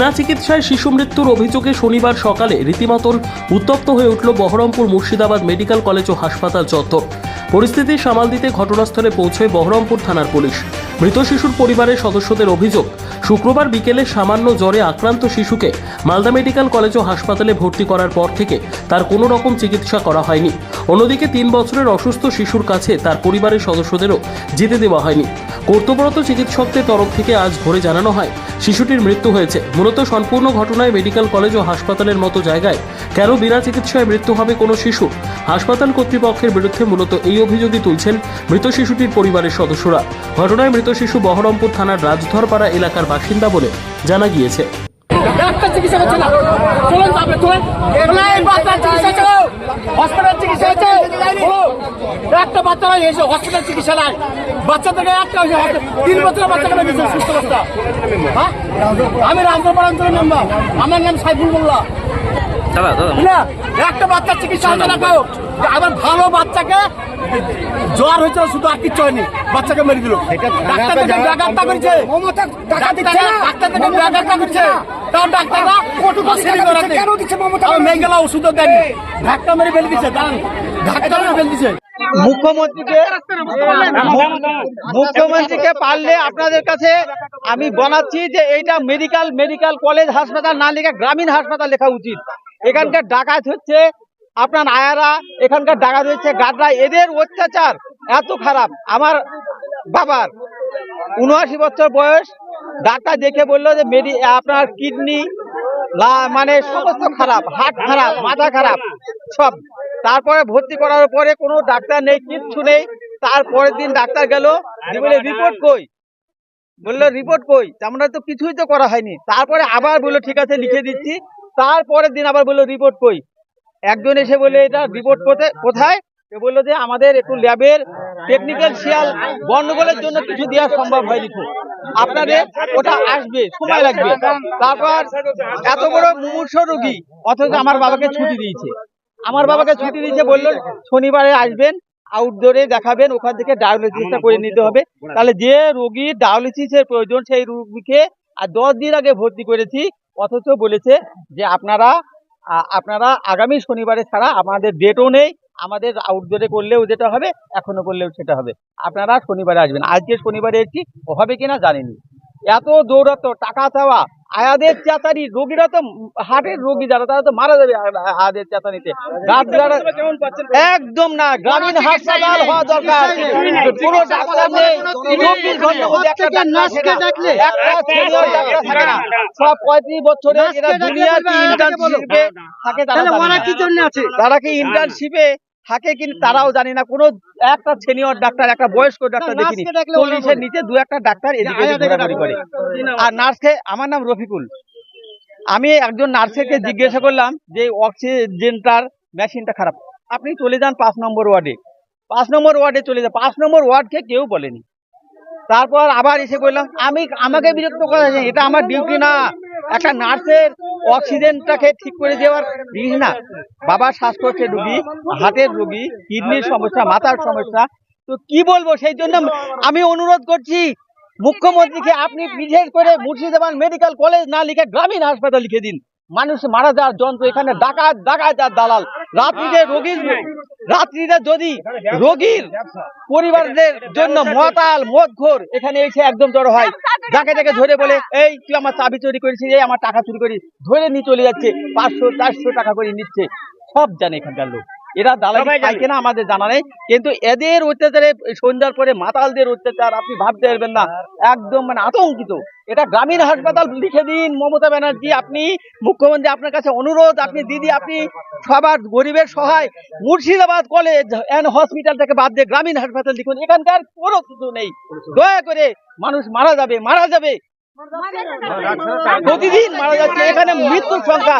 বিনা চিকিৎসায় শিশু মৃত্যুর অভিযোগে শনিবার সকালে রীতিমতন উত্তপ্ত হয়ে উঠল বহরমপুর মুর্শিদাবাদ মেডিকেল কলেজ ও হাসপাতাল চত্বর। পরিস্থিতি সামাল দিতে ঘটনাস্থলে পৌঁছয় বহরমপুর থানার পুলিশ। মৃত শিশুর পরিবারের সদস্যদের অভিযোগ, শুক্রবার বিকেলে সামান্য জ্বরে আক্রান্ত শিশুকে মালদা মেডিকেল কলেজ ও হাসপাতালে ভর্তি করার পর থেকে তার কোনো রকম চিকিৎসা করা হয়নি। অন্যদিকে তিন বছরের অসুস্থ শিশুর কাছে তার পরিবারের সদস্যদেরও যেতে দেওয়া হয়নি। কর্তব্যরত চিকিৎসকদের তরফ থেকে আজ ভোরে জানানো হয় শিশুটির মৃত্যু হয়েছে। মূলত সম্পূর্ণ ঘটনায় মেডিকেল কলেজ ও হাসপাতালের মতো জায়গায়। কেন বিনা চিকিৎসায় মৃত্যু হবে কোনো শিশু? হাসপাতাল কর্তৃপক্ষের বিরুদ্ধে মূলত এই অভিযোগই তুলছেন মৃত শিশুটির পরিবারের সদস্যরা। ঘটনায় মৃত শিশু বহরমপুর থানার রাজধরপাড়া এলাকার বাসিন্দা বলে জানা গিয়েছে। চিকিৎসা হচ্ছে না। চলুন তারপরে চলুন। বাচ্চার চিকিৎসা হসপিটাল চিকিৎসা হচ্ছে। একটা বাচ্চা এসে হসপিটাল চিকিৎসা নাই। বাচ্চা থেকে একটা হয়েছে তিন বছরের বাচ্চা বাচ্চাকে দিয়েছে? সুস্থ অবস্থা হ্যাঁ? আমি রামপুরপাড়া অঞ্চলের মেম্বার আমার নাম সাইফুল মোল্লা। দাদা দাদা। না একটা বাচ্চার চিকিৎসা হচ্ছে না কেউ আবার ভালো বাচ্চাকে জ্বর হয়েছিল শুধু আর কিচ্ছু হয়নি। বাচ্চাকে মেরে দিল। ডাক্তার করেছে দিচ্ছে ডাক্তার করছে ডাক্তাররা রাতে। আবার মেয়ে গেলা ওষুধও দেয়নি। ধাক্কা মেরে ফেলে দিচ্ছে দাঁড়ান। ধাক্কা মেরে ফেলে দিচ্ছে মুখ্যমন্ত্রীকে পারলে আপনাদের কাছে আমি বলাচ্ছি যে এইটা মেডিকেল মেডিকেল কলেজ হাসপাতাল না লিখে গ্রামীণ হাসপাতাল লেখা উচিত। এখানকার ডাকাত হচ্ছে আপনার আয়ারা, এখানকার ডাকাত হচ্ছে গাডরা এদের অত্যাচার এত খারাপ। আমার বাবার উনআশি বছর বয়স, ডাক্তার দেখে বলল যে মেডি আপনার কিডনি মানে সমস্ত খারাপ হার্ট খারাপ, মাথা খারাপ, সব। তারপরে ভর্তি করার পরে কোনো ডাক্তার নেই, কিচ্ছু নেই। তারপরের দিন ডাক্তার গেল বলে রিপোর্ট কই? বলল, রিপোর্ট কই? আমরা তো কিছুই তো করা হয়নি। তারপরে আবার বলল, ঠিক আছে, লিখে দিচ্ছি। তারপরের দিন আবার বলল, রিপোর্ট কই? একজন এসে বলে এটা রিপোর্ট কোথায়? সে বলল যে, আমাদের একটু ল্যাবের টেকনিক্যাল শিয়াল গন্ডগোলের জন্য কিছু দেওয়া সম্ভব হয়নি আপনাদের ওটা আসবে, সময় লাগবে। তারপর এত বড় মুমূর্ষ রোগী, অথচ আমার বাবাকে ছুটি দিয়েছে। আমার বাবাকে ছুটি দিয়েছে, বলল শনিবারে আসবেন আউটডোরে দেখাবেন, ওখান থেকে ডায়ালিসিসটা করে নিতে হবে। তাহলে যে রোগীর ডায়ালিসিসের প্রয়োজন, সেই রোগীকে আর দশ দিন আগে ভর্তি করেছি। অথচ বলেছে যে আপনারা আপনারা আগামী শনিবারে ছাড়া আমাদের ডেটও নেই, আমাদের আউটডোরে করলেও যেটা হবে এখনও করলেও সেটা হবে। আপনারা শনিবারে আসবেন। আজকে শনিবারে এসেছি হবে কিনা জানিনি। এত দৌড়াতো টাকা চাওয়া। আয়াদের চেতারি রোগীরা তো হার্টের রোগী যারা তারা তো মারা যাবে আয়াদের চেতানিতে একদম না গ্রামীণ হাসপাতাল হওয়া দরকার। পুরো ডাক্তার নেই চব্বিশ ঘণ্টার মধ্যে একটা ডাক্তার থাকে একটা senior ডাক্তার থাকে না। সব পঁয়ত্রিশ বছরে এরা দুনিয়ার কি ইন্টার্নশিপে থাকে তারা না। তারা কি ইন্টার্নশিপে থাকে কিন্তু তারাও জানি না। কোনো একটা সিনিয়র ডাক্তার একটা বয়স্ক ডাক্তার দেখিনি। চল্লিশের নিচে দু একটা ডাক্তার এদিকে ঘোরাঘুরি করে। আর নার্সকে আমার নাম রফিকুল। আমি একজন নার্সকে জিজ্ঞাসা করলাম যে অক্সিজেনটার মেশিনটা খারাপ। আপনি চলে যান পাঁচ নম্বর ওয়ার্ডে। পাঁচ নম্বর ওয়ার্ডে চলে যান। পাঁচ নম্বর ওয়ার্ডকে কেউ বলেনি। তারপর আবার এসে বললাম আমি আমাকে বিরক্ত করা এটা আমার ডিউটি না। একটা নার্সের অক্সিজেনটাকে ঠিক করে দেওয়ার জিনিস না। বাবা শ্বাসকষ্টের রুগী, হাতের রুগী, কিডনির সমস্যা, মাথার সমস্যা। তো কি বলব সেই জন্য আমি অনুরোধ করছি, মুখ্যমন্ত্রীকে আপনি বিশেষ করে মুর্শিদাবাদ মেডিকেল কলেজ না লিখে গ্রামীণ হাসপাতাল লিখে দিন। মানুষ মারা যাওয়ার যন্ত্র এখানে ডাকাত ডাকাত আর দালাল। রাত্রিতে রোগীর রাত্রিতে যদি রোগীর পরিবারদের জন্য মতাল মদঘোর এখানে এসে একদম জড়ো হয়। যাকে যাকে ধরে বলে এই তুই আমার চাবি চুরি করেছি এই আমার টাকা চুরি করি ধরে নিয়ে চলে যাচ্ছে পাঁচশো চারশো টাকা করে নিচ্ছে। সব জানে এখানকার লোক। এরা দালালি পায় কিনা আমাদের জানা নেই। কিন্তু এদের অত্যাচারে সন্ধ্যার পরে মাতালদের অত্যাচার আপনি ভাবতে পারবেন না। একদম মানে আতঙ্কিত। এটা গ্রামীণ হাসপাতাল লিখে দিন মমতা ব্যানার্জি। আপনি মুখ্যমন্ত্রী আপনার কাছে অনুরোধ। আপনি দিদি আপনি সবার গরিবের সহায় মুর্শিদাবাদ কলেজ অ্যান্ড হসপিটাল থেকে বাদ দিয়ে গ্রামীণ হাসপাতাল লিখুন। এখানকার কোনো কিছু নেই। দয়া করে মানুষ মারা যাবে মারা যাবে। প্রতিদিন মারা যাচ্ছে। এখানে মৃত্যুর সংখ্যা